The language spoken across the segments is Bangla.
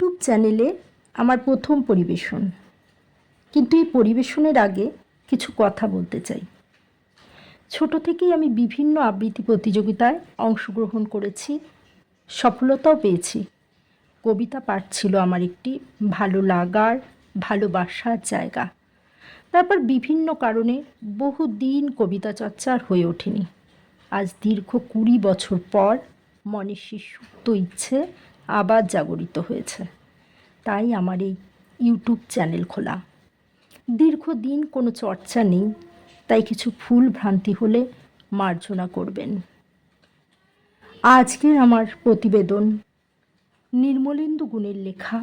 ইউটিউব চ্যানেলে আমার প্রথম পরিবেশন। কিন্তু এই পরিবেশনের আগে কিছু কথা বলতে চাই। ছোট থেকেই আমি বিভিন্ন আবৃত্তি প্রতিযোগিতায় অংশগ্রহণ করেছি, সফলতাও পেয়েছি। কবিতা পাঠ ছিল আমার একটি ভালো লাগার, ভালোবাসার জায়গা। তারপর বিভিন্ন কারণে বহুদিন কবিতা চর্চা আর হয়ে ওঠেনি। আজ দীর্ঘ কুড়ি বছর পর সেই সুপ্ত ইচ্ছে আবার জাগরিত হয়েছে। তাই আমার এই ইউটিউব চ্যানেল খোলা। দীর্ঘদিন কোনো চর্চা নেই, তাই কিছু ভুল ভ্রান্তি হলে মার্জনা করবেন। আজকের আমার প্রতিবেদন, নির্মলেন্দু গুণের লেখা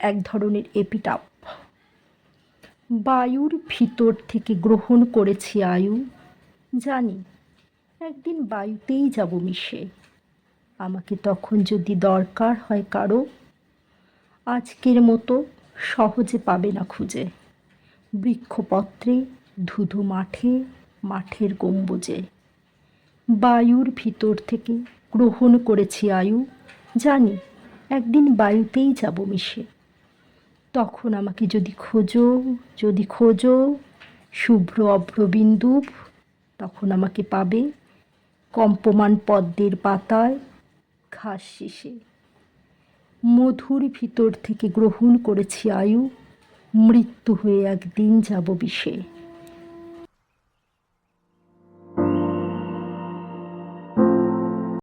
এক ধরনের এপিটাপ বায়ুর ভিতর থেকে গ্রহণ করেছি আয়ু, জানি, একদিন বায়ুতেই যাব মিশে। আমাকে তখন যদি দরকার হয় কারও, আজকের মতো সহজে পাবে না খুঁজে। বৃক্ষপত্রে, ধুধু মাঠে, মাঠের গম্বুজে। বায়ুর ভিতর থেকে গ্রহণ করেছি আয়ু, জানি একদিন বায়ুতেই যাব মিশে। তখন আমাকে যদি খোঁজো যদি খোঁজো, শুভ্র অভ্রবিন্দু তখন আমাকে পাবে কম্পমান পদ্মের পাতায় ঘাস শেষে মধুর ভিতর থেকে গ্রহণ করেছি আয়ু মৃত্যু হয়ে একদিন যাব বিষে।